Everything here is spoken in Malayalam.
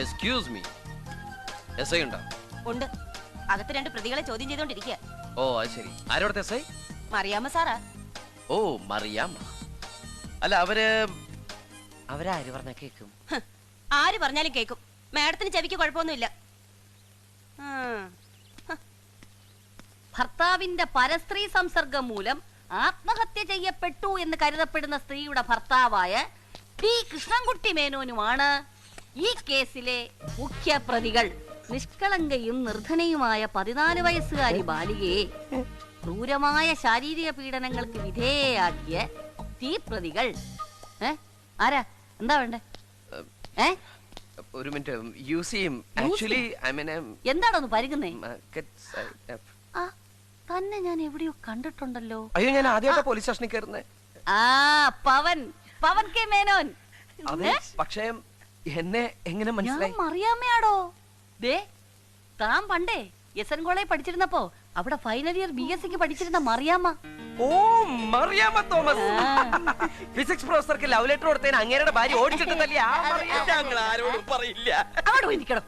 എക്സ്ക്യൂസ് മീ എസ് ഐ ഉണ്ടോ? ഉണ്ട്. അകത്ത് രണ്ട് പ്രതികളെ ചോദ്യം ചെയ്തോണ്ടിരിക്കുക ഓ അത് ശരി. ആരോടത്തെ എസ് ഐ മറിയാമ്മ സാറാ. ഓ മറിയാമ്മ. അല്ല അവർ അവരാര് പറഞ്ഞ കേക്കും? ആര് പറഞ്ഞാലും കേക്കും. മാഡത്തിന് ചെവിക്ക് കുഴപ്പമൊന്നുമില്ല. ഭർത്താവിന്റെ പരസ്ത്രീ സംസർഗം മൂലം ആത്മഹത്യ ചെയ്യപ്പെട്ടു എന്ന് കരുതപ്പെടുന്ന സ്ത്രീയുടെ ഭർത്താവായ ടി കൃഷ്ണൻകുട്ടി മേനോനുമാണ് ഈ കേസിലെ മുഖ്യ പ്രതികൾ നിഷ്കളങ്കയും നിർധനയുമായ പതിനാല് വയസ്സുകാരി ബാലികയെ ക്രൂരമായ ശാരീരിക പീഡനങ്ങൾക്ക് വിധേയയാക്കിയ തീ പ്രതികൾ ഏ? ആരാ? എന്താ വേണ്ടേ? ഏ? ഒരു മിനിറ്റ് യൂസ് ചെയ്യും. ആക്ച്വലി ഐ മീൻ എന്താണോന്ന് പരുകുന്നേ? ആ തന്നെ ഞാൻ എവിടെയോ കണ്ടിട്ടുണ്ടല്ലോ. അയ്യോ ഞാൻ ആദ്യമായിട്ട് പോലീസ് സ്റ്റേഷനിൽ കയറുന്നേ. ആ പവൻ. പവൻ കെ മേനോൻ. അതെ പക്ഷേ എന്നെ എങ്ങനെ ഞാൻ മനസ്സിലായി? മറിയാമ്മയാടോ? ദേ താൻ പണ്ടേ എസ് എൻ കോളേജ് പഠിച്ചിരുന്നപ്പോ അവിടെ ഫൈനൽ ഇയർ ബി എസ് സിക്ക് പഠിച്ചിരുന്ന മറിയാമ്മ. ഓ മറിയാമ്മ തോമസ്. ഫിസിക്സ് പ്രൊഫസർക്ക് ലവ് ലെറ്റർ കൊടുത്തതിന് അങ്ങേരുടെ ഭാര്യ ഓടിച്ചിട്ടുണ്ടല്ലേ ഞങ്ങൾ ആരോടും പറയില്ല. അവിടെ നിൽക്കണം